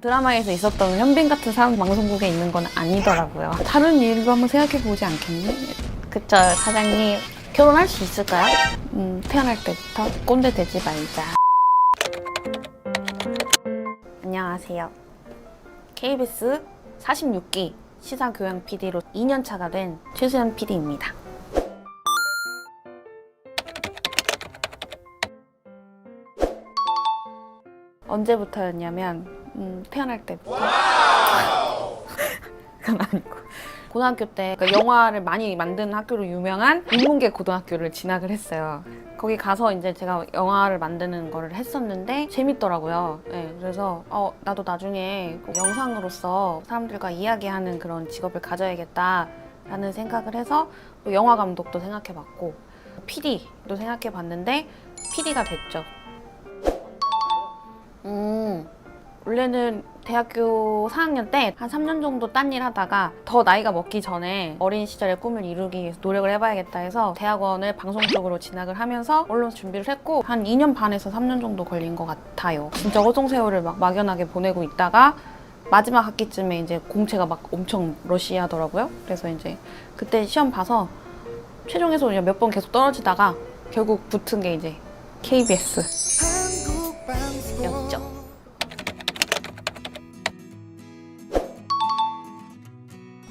드라마에서 있었던 현빈 같은 사람 방송국에 있는 건 아니더라고요. 다른 일도 한번 생각해 보지 않겠니? 그쵸, 사장님. 결혼할 수 있을까요? 음, 태어날 때부터 꼰대 되지 말자. 안녕하세요. KBS 46기 시사교양 PD로 2년차가 된 최수연 PD입니다. 언제부터였냐면 음, 태어날 때부터 그건 아니고 고등학교 때 그러니까 영화를 많이 만드는 학교로 유명한 인문계 고등학교를 진학을 했어요. 거기 가서 이제 제가 영화를 만드는 거를 했었는데 재밌더라고요. 네, 그래서 어, 나도 나중에 꼭 영상으로서 사람들과 이야기하는 그런 직업을 가져야겠다라는 생각을 해서 또 영화 감독도 생각해봤고 PD도 생각해봤는데 PD가 됐죠. 원래는 대학교 4학년 때 한 3년 정도 딴 일 하다가 더 나이가 먹기 전에 어린 시절의 꿈을 이루기 위해서 노력을 해봐야겠다 해서 대학원을 방송 쪽으로 진학을 하면서 언론 준비를 했고 한 2년 반에서 3년 정도 걸린 것 같아요. 진짜 허송세월을 막 막연하게 보내고 있다가 마지막 학기쯤에 이제 공채가 막 엄청 러시하더라고요. 그래서 이제 그때 시험 봐서 최종에서 몇번 계속 떨어지다가 결국 붙은 게 이제 KBS. 였죠.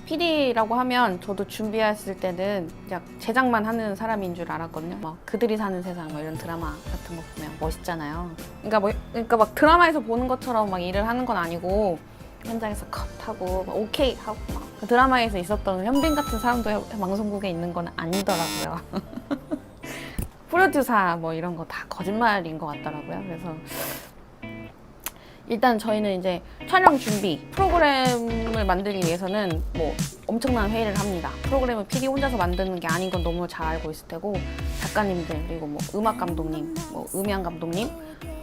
PD라고 하면 저도 준비했을 때는 그냥 제작만 하는 사람인 줄 알았거든요. 막 그들이 사는 세상 뭐 이런 드라마 같은 거 보면 멋있잖아요. 그러니까 뭐 그러니까 막 드라마에서 보는 것처럼 막 일을 하는 건 아니고 현장에서 컷하고 막 오케이 하고 막 드라마에서 있었던 현빈 같은 사람도 방송국에 있는 건 아니더라고요. 프로듀사 뭐 이런 거 다 거짓말인 것 같더라고요. 그래서 일단 저희는 이제 촬영 준비 프로그램을 만들기 위해서는 뭐 엄청난 회의를 합니다. 프로그램을 PD 혼자서 만드는 게 아닌 건 너무 잘 알고 있을 테고 작가님들 그리고 뭐 음악 감독님, 뭐 음향 감독님,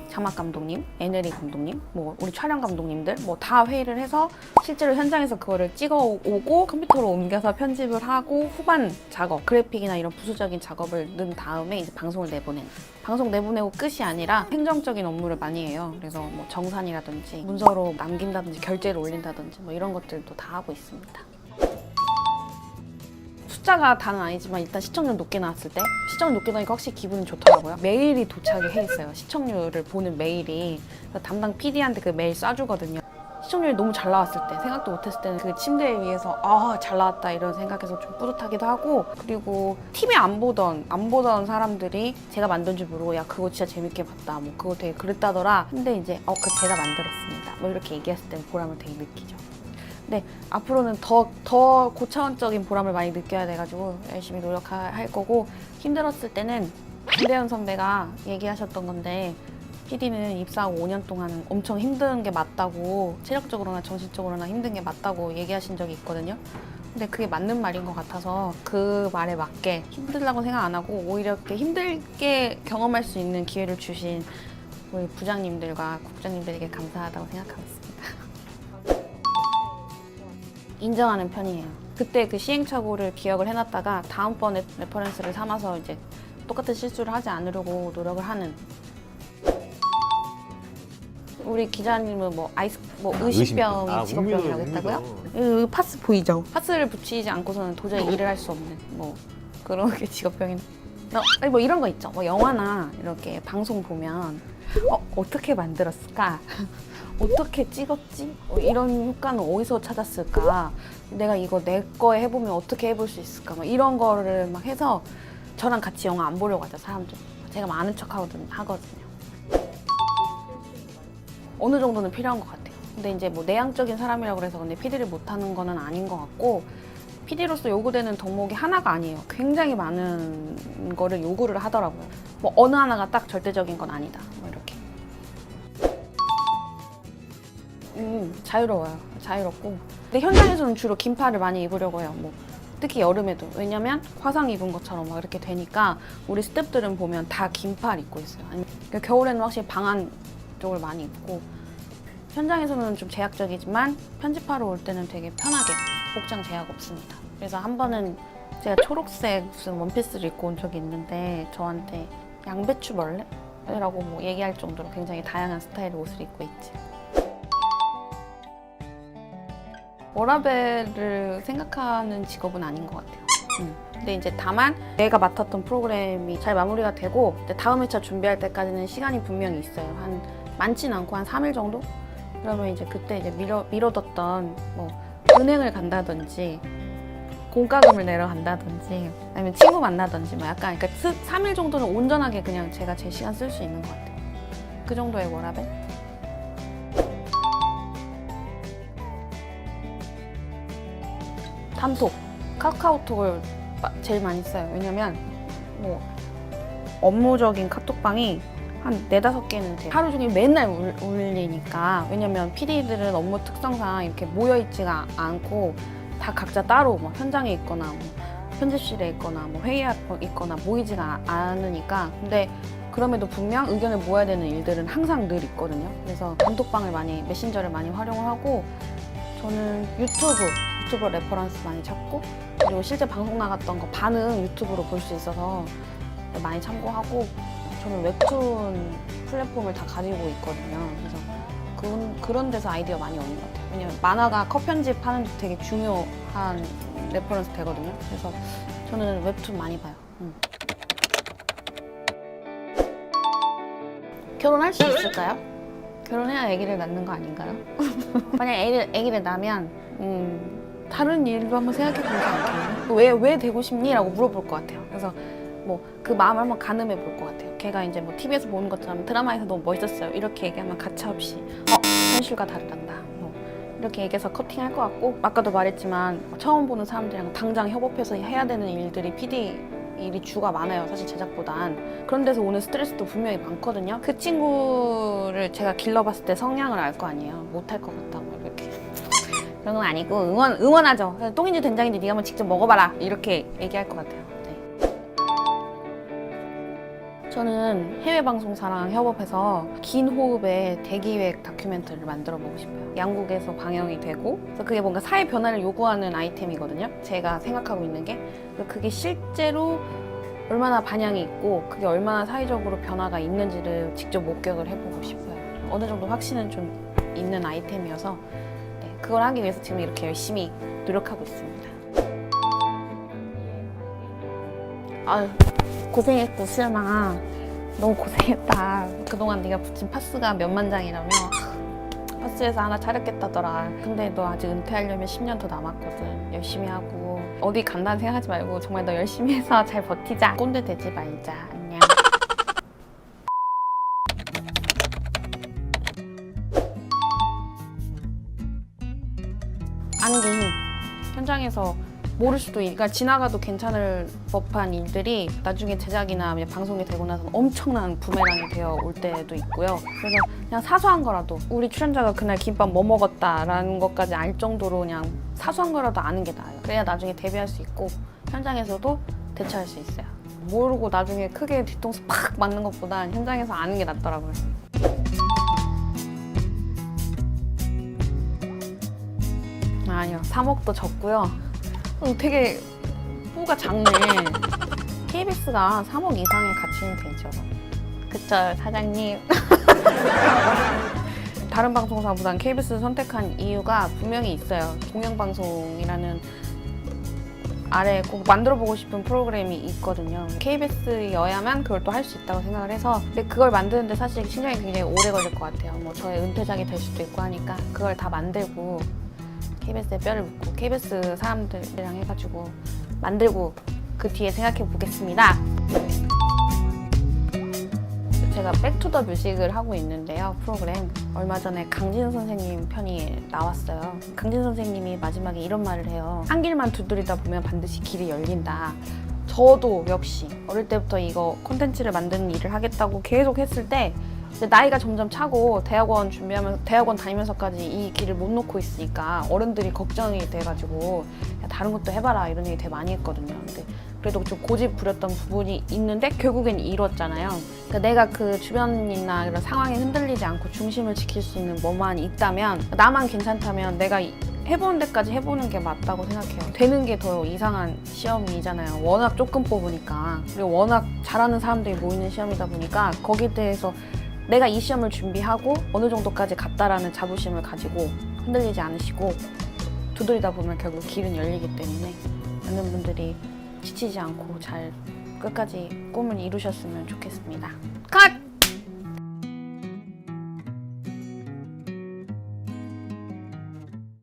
자막 감독님, 에너리 감독님, 뭐 우리 촬영 감독님들 뭐 다 회의를 해서 실제로 현장에서 그거를 찍어 오고 컴퓨터로 옮겨서 편집을 하고 후반 작업, 그래픽이나 이런 부수적인 작업을 넣은 다음에 이제 방송을 내보내는. 방송 내보내고 끝이 아니라 행정적인 업무를 많이 해요. 그래서 뭐 정산이라든지 문서로 남긴다든지 결제를 올린다든지 뭐 이런 것들도 다 하고 있습니다. 숫자가 다는 아니지만 일단 시청률 높게 나왔을 때 시청률 높게 나니까 확실히 기분이 좋더라고요. 메일이 도착을 해 있어요. 시청률을 보는 메일이 담당 PD한테 그 메일 쏴주거든요. 시청률이 너무 잘 나왔을 때 생각도 못했을 때는 그 침대 위에서 아 잘 나왔다 이런 생각해서 좀 뿌듯하기도 하고 그리고 TV 안 보던 안 보던 사람들이 제가 만든 줄 모르고 야 그거 진짜 재밌게 봤다 뭐 그거 되게 그랬다더라 근데 이제 어 그 제가 만들었습니다 뭐 이렇게 얘기했을 때 보람을 되게 느끼죠 네, 앞으로는 더, 더 고차원적인 보람을 많이 느껴야 돼가지고 열심히 노력할 거고 힘들었을 때는 김대현 선배가 얘기하셨던 건데 PD는 입사하고 5년 동안 엄청 힘든 게 맞다고 체력적으로나 정신적으로나 힘든 게 맞다고 얘기하신 적이 있거든요. 근데 그게 맞는 말인 것 같아서 그 말에 맞게 힘들다고 생각 안 하고 오히려 이렇게 힘들게 경험할 수 있는 기회를 주신 우리 부장님들과 국장님들에게 감사하다고 생각하고 있습니다. 인정하는 편이에요. 그때 그 시행착오를 기억을 해놨다가 다음번에 레퍼런스를 삼아서 이제 똑같은 실수를 하지 않으려고 노력을 하는. 우리 기자님은 뭐 아이스 뭐 의식병이 아, 직업병이라고 했다고요? 웅미도. 이 파스 보이죠? 파스를 붙이지 않고서는 도저히 일을 할 수 없는 뭐 그런 게 직업병인. 어, 아니 뭐 이런 거 있죠. 뭐 영화나 이렇게 방송 보면 어 어떻게 만들었을까? 어떻게 찍었지? 어, 이런 효과는 어디서 찾았을까? 내가 이거 내 거에 해보면 어떻게 해볼 수 있을까? 막 이런 거를 막 해서 저랑 같이 영화 안 보려고 하죠 사람들. 제가 막 아는 척 하거든, 하거든요. 어느 정도는 필요한 것 같아요. 근데 이제 뭐 내향적인 사람이라고 그래서 근데 PD를 못하는 거는 아닌 것 같고 PD로서 요구되는 덕목이 하나가 아니에요. 굉장히 많은 거를 요구를 하더라고요. 뭐 어느 하나가 딱 절대적인 건 아니다. 뭐 이렇게. 음, 자유로워요. 자유롭고. 근데 현장에서는 주로 긴팔을 많이 입으려고 해요. 뭐 특히 여름에도. 왜냐면 화상 입은 것처럼 막 이렇게 되니까 우리 스탭들은 보면 다 긴팔 입고 있어요. 아니, 그러니까 겨울에는 확실히 방한 쪽을 많이 입고 현장에서는 좀 제약적이지만 편집하러 올 때는 되게 편하게 복장 제약 없습니다. 그래서 한 번은 제가 초록색 무슨 원피스를 입고 온 적이 있는데 저한테 양배추 벌레 라고 뭐 얘기할 정도로 굉장히 다양한 스타일의 옷을 입고 있지. 워라벨을 생각하는 직업은 아닌 것 같아요. 음. 근데 이제 다만 내가 맡았던 프로그램이 잘 마무리가 되고 다음 회차 준비할 때까지는 시간이 분명히 있어요. 한 많진 않고 한 3일 정도? 그러면 이제 그때 이제 미뤄, 미뤄뒀던 뭐 은행을 간다든지 공과금을 내러 간다든지 아니면 친구 만나든지 뭐 약간 그러니까 3일 정도는 온전하게 그냥 제가 제 시간 쓸 수 있는 것 같아요. 그 정도의 워라벨? 단톡 카카오톡을 마- 제일 많이 써요. 왜냐면 뭐 업무적인 카톡방이 한 네다섯 개는 돼요. 하루 종일 맨날 울, 울리니까 왜냐면 PD들은 업무 특성상 이렇게 모여 있지가 않고 다 각자 따로 뭐 현장에 있거나 뭐 편집실에 있거나 뭐 회의하고 있거나 모이지가 않으니까 근데 그럼에도 분명 의견을 모아야 되는 일들은 항상 늘 있거든요. 그래서 단톡방을 많이 메신저를 많이 활용을 하고 저는 유튜브 유튜버 레퍼런스 많이 찾고 그리고 실제 방송 나갔던 거 반응 유튜브로 볼 수 있어서 많이 참고하고 저는 웹툰 플랫폼을 다 가지고 있거든요. 그래서 그런, 그런 데서 아이디어 많이 얻는 것 같아요. 왜냐면 만화가 컷 편집하는 데 되게 중요한 레퍼런스 되거든요. 그래서 저는 웹툰 많이 봐요. 음. 결혼할 수 있을까요? 결혼해야 아기를 낳는 거 아닌가요? 만약 아기를, 아기를 낳으면 음, 다른 일도 한번 생각해 보지 않겠나요? 왜, 왜 되고 싶니? 라고 물어볼 것 같아요. 그래서 뭐 그 마음을 한번 가늠해 볼 것 같아요. 걔가 이제 뭐 TV에서 보는 것처럼 드라마에서 너무 멋있었어요. 이렇게 얘기하면 가차없이 어 현실과 다르단다. 뭐 이렇게 얘기해서 커팅할 것 같고 아까도 말했지만 처음 보는 사람들이랑 당장 협업해서 해야 되는 일들이 PD 일이 주가 많아요. 사실 제작보단 그런 데서 오는 스트레스도 분명히 많거든요. 그 친구를 제가 길러봤을 때 성향을 알 거 아니에요. 못할 것 같다 뭐 이렇게 그런 건 아니고 응원 응원하죠. 똥인지 된장인지 네가 한번 직접 먹어봐라 이렇게 얘기할 것 같아요. 네. 저는 해외 방송사랑 협업해서 긴 호흡의 대기획 다큐멘터리를 만들어 보고 싶어요. 양국에서 방영이 되고 그래서 그게 뭔가 사회 변화를 요구하는 아이템이거든요. 제가 생각하고 있는 게 그게 실제로 얼마나 반향이 있고 그게 얼마나 사회적으로 변화가 있는지를 직접 목격을 해보고 싶어요. 어느 정도 확신은 좀 있는 아이템이어서 네, 그걸 하기 위해서 지금 이렇게 열심히 노력하고 있습니다. 아유, 고생했고 수연아. 너무 고생했다. 그동안 네가 붙인 파스가 몇만 장이라며? 파스에서 하나 차렸겠다더라. 근데 너 아직 은퇴하려면 10년 더 남았거든. 열심히 하고. 어디 간다는 생각하지 말고 정말 너 열심히 해서 잘 버티자. 꼰대 되지 말자 안기 현장에서 모를 수도 있, 그러니까 지나가도 괜찮을 법한 일들이 나중에 제작이나 방송이 되고 나서 엄청난 부메랑이 되어 올 때도 있고요. 그래서 그냥 사소한 거라도 우리 출연자가 그날 김밥 뭐 먹었다라는 것까지 알 정도로 그냥 사소한 거라도 아는 게 나아요. 그래야 나중에 데뷔할 수 있고 현장에서도 대처할 수 있어요. 모르고 나중에 크게 뒤통수 팍 맞는 것보다 현장에서 아는 게 낫더라고요. 아니요, 3억도 적고요. 어, 되게 뿌가 작네. KBS가 3억 이상의 가치는 되죠. 그쵸, 사장님. 다른 방송사보단 KBS를 선택한 이유가 분명히 있어요. 공영방송이라는 아래 꼭 만들어보고 싶은 프로그램이 있거든요. KBS여야만 그걸 또 할 수 있다고 생각을 해서 근데 그걸 만드는데 사실 시간이 굉장히 오래 걸릴 것 같아요. 뭐 저의 은퇴작이 될 수도 있고 하니까 그걸 다 만들고 KBS에 뼈를 묻고 KBS 사람들이랑 해가지고 만들고 그 뒤에 생각해 보겠습니다. 제가 백투더 뮤직을 하고 있는데요 프로그램. 얼마 전에 강진 선생님 편이 나왔어요. 강진 선생님이 마지막에 이런 말을 해요. 한 길만 두드리다 보면 반드시 길이 열린다. 저도 역시 어릴 때부터 이거 콘텐츠를 만드는 일을 하겠다고 계속 했을 때 나이가 점점 차고 대학원 준비하면서 대학원 다니면서까지 이 길을 못 놓고 있으니까 어른들이 걱정이 돼가지고 야, 다른 것도 해봐라 이런 얘기 되게 많이 했거든요. 근데 그래도 좀 고집 부렸던 부분이 있는데 결국엔 이뤘잖아요. 그러니까 내가 그 주변이나 이런 상황에 흔들리지 않고 중심을 지킬 수 있는 뭐만 있다면 나만 괜찮다면 내가 이- 해보는 데까지 해보는 게 맞다고 생각해요. 되는 게 더 이상한 시험이잖아요. 워낙 조금 뽑으니까. 그리고 워낙 잘하는 사람들이 모이는 시험이다 보니까 거기에 대해서 내가 이 시험을 준비하고 어느 정도까지 갔다라는 자부심을 가지고 흔들리지 않으시고 두드리다 보면 결국 길은 열리기 때문에 많은 분들이 지치지 않고 잘 끝까지 꿈을 이루셨으면 좋겠습니다. 컷!